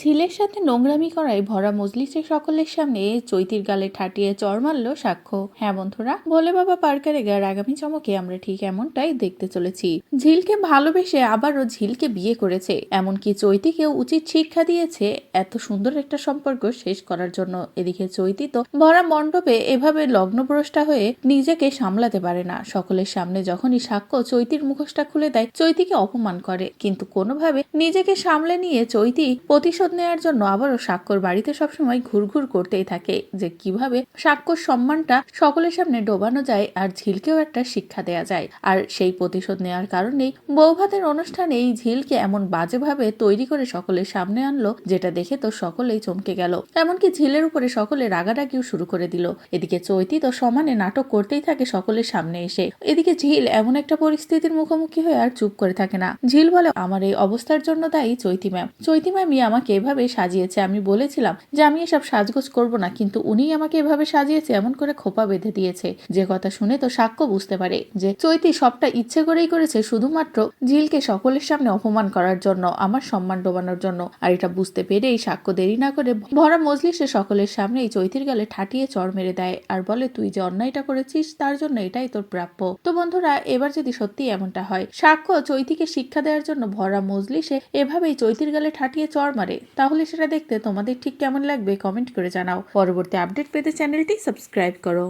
ঝিলের সাথে নোংরামি করায় ভরা মজলিসের সকলের সামনে চৈতির গালে ঠাটিয়ে চর মারল সাক্ষ্য। হ্যাঁ বন্ধুরা, ভোলে বাবা পার্কারে গার আগামী চমকে আমরা ঠিক এমনটাই দেখতে চলেছি। ঝিলকে ভালোবেসে আবারও ঝিলকে বিয়ে করেছে, এমনকি চৈতিকেও উচিত শিক্ষা দিয়েছে এত সুন্দর একটা সম্পর্ক শেষ করার জন্য। এদিকে চৈতি তো ভরা মণ্ডপে এভাবে লগ্নভ্রষ্টা হয়ে নিজেকে সামলাতে পারে না। সকলের সামনে যখনই সাক্ষ্য চৈতির মুখোশটা খুলে দেয়, চৈতিকে অপমান করে। কিন্তু কোনোভাবে নিজেকে সামলে নিয়ে চৈতি প্রতিশোধ নেওয়ার জন্য আবারও সাক্ষ্যর বাড়িতে সবসময় ঘুরঘুর করতেই থাকে যে কীভাবে সাক্ষ্যর সম্মানটা সকলের সামনে ডোবানো যায় আর ঝিলকেও একটা শিক্ষা দেয়া যায়। আর সেই প্রতিশোধ নেওয়ার কারণেই বৌভাতের অনুষ্ঠানে এই ঝিলকে এমন বাজেভাবে তৈরি করে সকলের সামনে আনলো যেটা দেখে তো সকলেই চমকে গেল। এমনকি ঝিলের উপরে সকলে রাগারাগিও শুরু করে দিল। এদিকে চৈতি তো সমানে নাটক করতেই থাকে সকলের সামনে এসে। এদিকে ঝিল এমন একটা পরিস্থিতির মুখোমুখি হয়ে আর চুপ করে থাকে না। ঝিল বলে, আমার এই অবস্থার জন্য দায়ী চৈতি ম্যাম। চৈতি ম্যামই আমাকে এভাবে সাজিয়েছে। আমি বলেছিলাম যে, আমি এসব সাজগোজ করব না। কিন্তু উনিই আমাকে এভাবে সাজিয়েছে, এমন করে খোপা বেঁধে দিয়েছে। যে কথা শুনে তো সাক্ষ্য বুঝতে পারে যে, চৈতি সবটা ইচ্ছে করেই করেছে শুধুমাত্র ঝিলকে সকলের সামনে অপমান করার জন্য, আমার সম্মান ডোবানোর জন্য। আর এটা বুঝতে পেরে এই সাক্ষ্য দেরি না করে ভরা মজলিসে সকলের সামনে এই চৈতির গালে ঠাটিয়ে চড় মেরে দেয়। আর বলে, তুই যে অন্যায়টা করেছিস, তার জন্য এটাই তোর প্রাপ্য। তো বন্ধুরা, এবার যদি সত্যি এমনটা হয়, সাক্ষ্য চৈতিকে শিক্ষা দেওয়ার জন্য ভরা মজলিসে এভাবেই চৈতির গালে ঠাটিয়ে চড় মারে। তাহলে সেটা দেখতে তোমাদের ঠিক কেমন লাগবে? কমেন্ট করে জানাও। পরবর্তী আপডেট পেতে চ্যানেলটি সাবস্ক্রাইব করো।